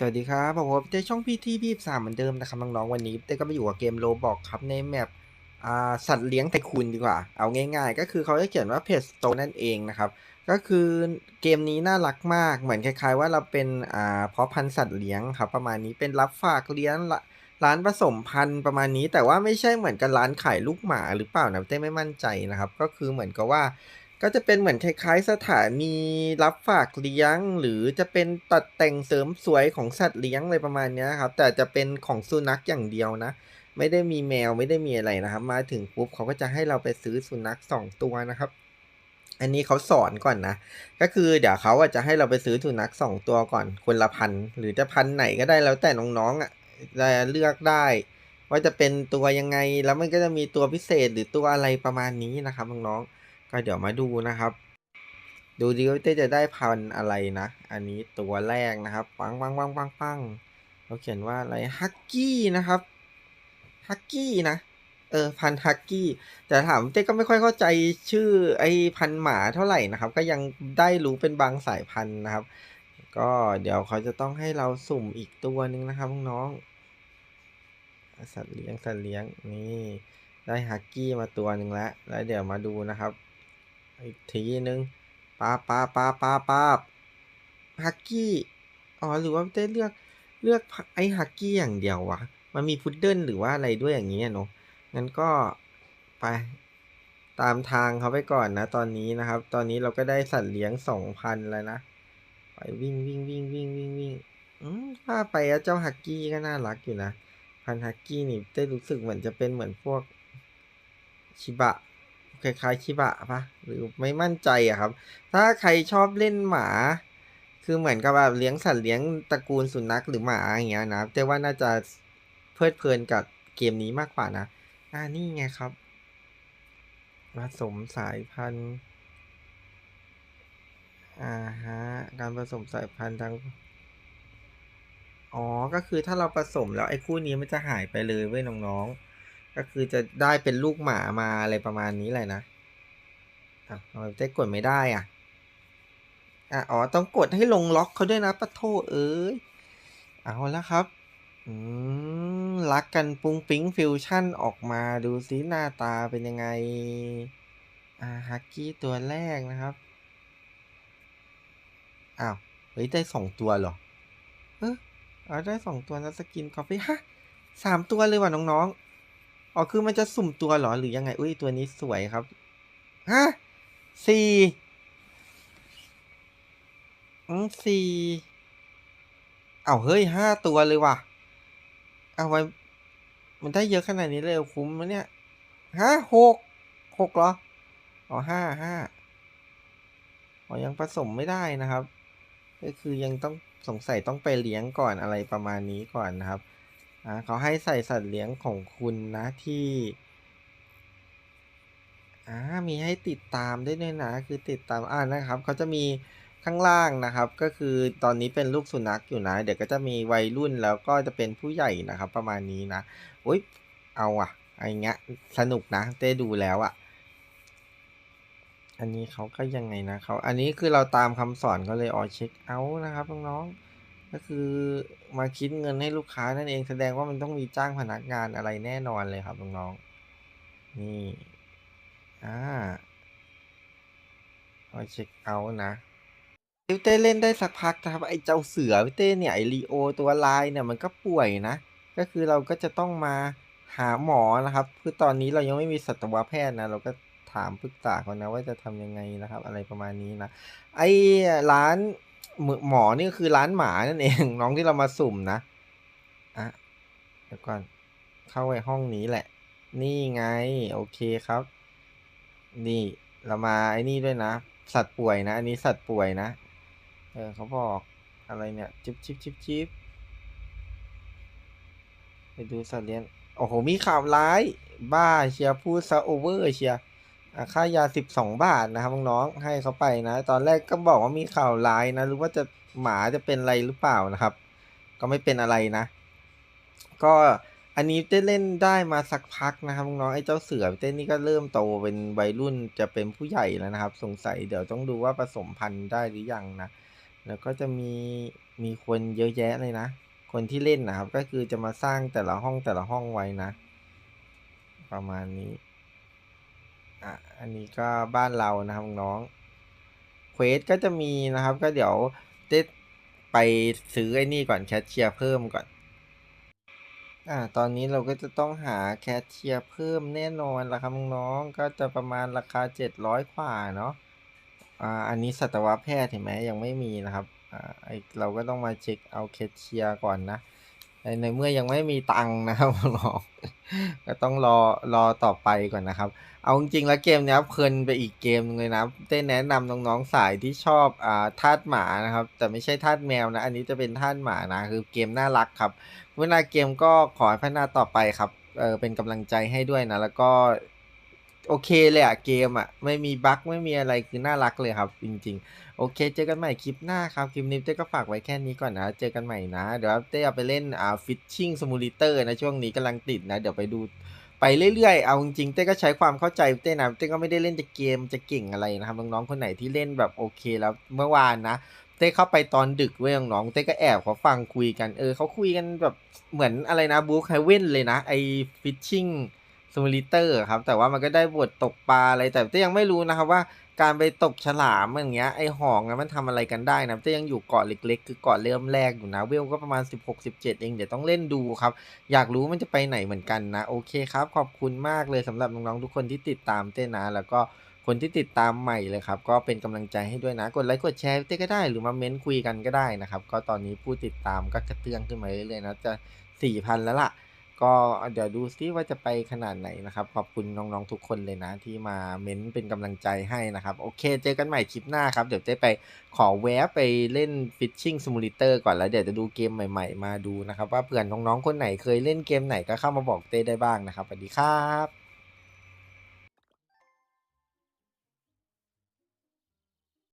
สวัสดีครับผมว่าเต้ช่องพี่ที่พี่สามเหมือนเดิมนะครับน้องๆวันนี้เต้ก็มาอยู่กับเกมโลบอกครับในแมปสัตว์เลี้ยงไทคูนดีกว่า เอาง่ายๆ ก็คือเขาจะเขียนว่าเพจโตนั่นเองนะครับ ก็คือเกมนี้น่ารักมากเหมือนคล้ายๆ ว่าเราเป็นเพาะพันธุ์สัตว์เลี้ยงครับประมาณนี้เป็นรับฝากเลี้ยงร้านผสมพันธุ์ประมาณนี้ แต่ว่าไม่ใช่เหมือนกับร้านขายลูกหมาหรือเปล่านะเต้ไม่มั่นใจนะครับ ก็คือเหมือนกับว่า ก็จะเป็นเหมือนคล้ายๆ สถานีรับฝากเลี้ยง หรือจะเป็นตัดแต่งเสริมสวยของสัตว์เลี้ยงอะไรประมาณนี้ครับ แต่จะเป็นของสุนัขอย่างเดียวนะ ไม่ได้มีแมวไม่ได้มีอะไรนะครับ มาถึงปุ๊บเขาก็จะให้เราไปซื้อสุนัขสองตัวนะครับ อันนี้เขาสอนก่อนนะ ก็คือเดี๋ยวเขาอะจะให้เราไปซื้อสุนัขสองตัวก่อน คนละพันหรือจะพันไหนก็ได้แล้วแต่น้องๆอะจะเลือกได้ว่าจะเป็นตัวยังไงแล้วมันก็จะมีตัวพิเศษหรือตัวอะไรประมาณนี้นะครับน้องๆ ก็เดี๋ยวมาดูนะครับ ดูดิว่าเต้จะได้พันอะไรนะ อันนี้ตัวแรกนะครับ ปังปังปังปังปังเขาเขียนว่าอะไรฮักกี้นะครับฮักกี้นะเออพันฮักกี้แต่ถามเต้ก็ไม่ค่อยเข้าใจชื่อไอ้พันหมาเท่าไหร่นะครับ ก็ยังได้รู้เป็นบางสายพันธุ์นะครับ ก็เดี๋ยวเขาจะต้องให้เราสุ่มอีกตัวหนึ่งนะครับน้องสัตว์เลี้ยงสัตว์เลี้ยงนี่ได้ฮักกี้มาตัวหนึ่งแล้วแล้วเดี๋ยวมาดูนะครับ อีกทีนึงป้าป้าป้าป้าป้าฮักกี้อ๋อหรือว่าเต้เลือกเลือกไอ้ฮักกี้อย่างเดียววะมันมีพุดเดิ้ลหรือว่าอะไรด้วยอย่างนี้อะเนาะงั้นก็ไปตามทางเขาไปก่อนนะ ตอนนี้นะครับ ตอนนี้เราก็ได้สัตว์เลี้ยงสองพันแล้วนะไปวิ่งวิ่งวิ่งวิ่งวิ่งวิ่งอืมว่าไปอะเจ้าฮักกี้ก็น่ารักอยู่นะพันฮักกี้นี่ได้รู้สึกเหมือนจะเป็นเหมือนพวกชิบะ คล้ายๆชิบะปะหรือไม่มั่นใจอะครับ ถ้าใครชอบเล่นหมา คือเหมือนกับแบบเลี้ยงสัตว์เลี้ยงตระกูลสุนัขหรือหมาอย่างเงี้ยนะแต่ว่าน่าจะเพลิดเพลินกับเกมนี้มากกว่านะอ่านี่ไงครับผสมสายพันธุ์อ่าฮะการผสมสายพันธุ์ทั้งอ๋อ ก็คือถ้าเราผสมแล้วไอ้คู่นี้มันจะหายไปเลยเว้ยน้องๆ ก็คือจะได้เป็นลูกหมามาอะไรประมาณนี้แหละนะอะทำไมเต้กดไม่ได้อะอะอ๋อ ต้องกดให้ลงล็อกเขาด้วยนะปะโทเอ้ย เอาแล้วครับ อืม รักกันปุ้งปิ๊งฟิวชั่นออกมาดูซิหน้าตาเป็นยังไง อ่าฮักกี้ตัวแรกนะครับ อ้าว เฮ้ย ได้สองตัวเหรอ เออเอาได้สองตัวนะสกินคอฟฟี่ฮะสามตัวเลยว่ะน้องๆ อ๋อคือมันจะสุ่มตัวเหรอหรือยังไง อุ้ยตัวนี้สวยครับ ฮะสี่อืมสี่เอาเฮ้ยห้าตัวเลยว่ะ เอาไว้ มันได้เยอะขนาดนี้เลยคุ้มมะเนี่ยฮะหกหกเหรอ อ๋อห้าห้าอ๋อยังผสมไม่ได้นะครับ ก็คือยังต้องสงสัยต้องไปเลี้ยงก่อนอะไรประมาณนี้ก่อนนะครับ อ่าเขาให้ใส่สัตว์เลี้ยงของคุณนะที่อ่ามีให้ติดตามได้ด้วยนะ คือติดตามอ่านะครับเขาจะมีข้างล่างนะครับ ก็คือตอนนี้เป็นลูกสุนัขอยู่นะ เดี๋ยวก็จะมีวัยรุ่นแล้วก็จะเป็นผู้ใหญ่นะครับ ประมาณนี้นะอุ้ยเอาอะไรเงี้ยสนุกนะได้ดูแล้วอะอันนี้เขาก็ยังไงนะเขาอันนี้คือเราตามคำสอนเขาเลยออเช็คเอานะครับน้องๆ ก็คือมาคิดเงินให้ลูกค้านั่นเองแสดงว่ามันต้องมีจ้างพนักงานอะไรแน่นอนเลยครับน้องๆนี่อ่าเอาเช็คเอาท์นะพี่เต้เล่นได้สักพักนะครับไอ้เจ้าเสือพี่เต้เนี่ยไอรีโอตัวลายเนี่ยมันก็ป่วยนะ ก็คือเราก็จะต้องมาหาหมอนะครับ คือตอนนี้เรายังไม่มีสัตวแพทย์นะ เราก็ถามปรึกษาเขานะว่าจะทำยังไงนะครับ อะไรประมาณนี้นะ ไอ้ร้าน หมอนี่คือร้านหมานั่นเอง น้องที่เรามาสุ่มนะอะเดี๋ยวก่อนเข้าไปห้องนี้แหละ นี่ไง โอเคครับ นี่เรามาไอ้นี่ด้วยนะ สัตว์ป่วยนะ อันนี้สัตว์ป่วยนะ เออเขาบอกอะไรเนี่ยจิบจิบจิบจิบไปดูสัตว์เลี้ยง โอ้โห มีข่าวร้าย บ้าเชียร์พูดซะโอเวอร์เชียร์ ค่ายาสิบสองบาทนะครับน้องๆให้เขาไปนะ ตอนแรกก็บอกว่ามีข่าวร้ายนะหรือว่าจะหมาจะเป็นอะไรหรือเปล่านะครับ ก็ไม่เป็นอะไรนะ ก็อันนี้เต้นเล่นได้มาสักพักนะครับน้องๆไอ้เจ้าเสือเต้นนี่ก็เริ่มโตเป็นวัยรุ่นจะเป็นผู้ใหญ่แล้วนะครับ สงสัยเดี๋ยวต้องดูว่าผสมพันธุ์ได้หรือยังนะ แล้วก็จะมีมีคนเยอะแยะเลยนะ คนที่เล่นนะครับ ก็คือจะมาสร้างแต่ละห้องแต่ละห้องไว้นะ ประมาณนี้ อะอันนี้ก็บ้านเรานะครับน้องเควสก็จะมีนะครับ ก็เดี๋ยวได้ไปซื้อไอ้นี่ก่อนแคชเชียร์เพิ่มก่อน อ่า ตอนนี้เราก็จะต้องหาแคชเชียร์เพิ่มแน่นอนละครับน้องก็จะประมาณราคาเจ็ดร้อยกว่าเนาะอ่าอันนี้สัตวแพทย์เห็นไหมยังไม่มีนะครับอ่าไอเราก็ต้องมาเช็คเอาแคชเชียร์ก่อนนะ ในเมื่อยังไม่มีตังค์นะครับน้องก็ต้องรอรอต่อไปก่อนนะครับ เอาจริงๆแล้วเกมนี้เพลินไปอีกเกมนึงเลยนะเต้แนะนำน้องๆสายที่ชอบอ่าทาสหมานะครับ แต่ไม่ใช่ทาสแมวนะ อันนี้จะเป็นทาสหมานะ คือเกมน่ารักครับ เวลาเกมก็ขอให้พัฒนาต่อไปครับเออเป็นกำลังใจให้ด้วยนะ แล้วก็ โอเคเลยอะเกมอะไม่มีบั๊กไม่มีอะไรคือน่ารักเลยครับจริง ๆ โอเค เจอกันใหม่คลิปหน้าครับ คลิปนี้เต้ก็ฝากไว้แค่นี้ก่อนนะ เจอกันใหม่นะ เดี๋ยวเต้เอาไปเล่นอ่าฟิชชิ่งสมูลิเตอร์นะช่วงนี้กำลังติดนะ เดี๋ยวไปดูไปเรื่อยๆ เอาจริงๆ เต้ก็ใช้ความเข้าใจเต้นะเต้ก็ไม่ได้เล่นจะเกมจะเก่งอะไรนะครับน้องๆคนไหนที่เล่นแบบโอเคแล้วเมื่อวานนะเต้เข้าไปตอนดึกเว้ยน้องๆเต้ก็แอบเขาฟังคุยกันเออเขาคุยกันแบบเหมือนอะไรนะบุ๊คไฮเว่นเลยนะไอฟิชชิ่ง สมูลิเตอร์ครับ แต่ว่ามันก็ได้บทตกปลาอะไร แต่เต้ยังไม่รู้นะครับว่าการไปตกฉลามอย่างเงี้ยไอหองนะมันทำอะไรกันได้นะเต้ยังอยู่เกาะเล็ก ๆ คือเกาะเริ่มแรกอยู่นะเวลก็ประมาณ 16-17 เองเดี๋ยวต้องเล่นดูครับ อยากรู้มันจะไปไหนเหมือนกันนะ โอเคครับ ขอบคุณมากเลยสำหรับน้องๆทุกคนที่ติดตามเต้นะ แล้วก็คนที่ติดตามใหม่เลยครับ ก็เป็นกำลังใจให้ด้วยนะ กดไลค์กดแชร์เต้ก็ได้หรือมาเม้นคุยกันก็ได้นะครับ ก็ตอนนี้ผู้ติดตามก็กระเตื้องขึ้นมาเรื่อยๆนะจะสี่พันแล้วล่ะ ก็เดี๋ยวดูซิว่าจะไปขนาดไหนนะครับ ขอบคุณน้องๆทุกคนเลยนะ ที่มาเม้นเป็นกำลังใจให้นะครับ โอเค เจอกันใหม่คลิปหน้าครับ เดี๋ยวเจ้ไปขอแวะไปเล่นฟิชชิ่งซิมูเลเตอร์ก่อนแล้วเดี๋ยวจะดูเกมใหม่ ๆ มาดูนะครับ ว่าเพื่อนน้องๆคนไหนเคยเล่นเกมไหนก็เข้ามาบอกเต้ได้บ้างนะครับสวัสดีครับ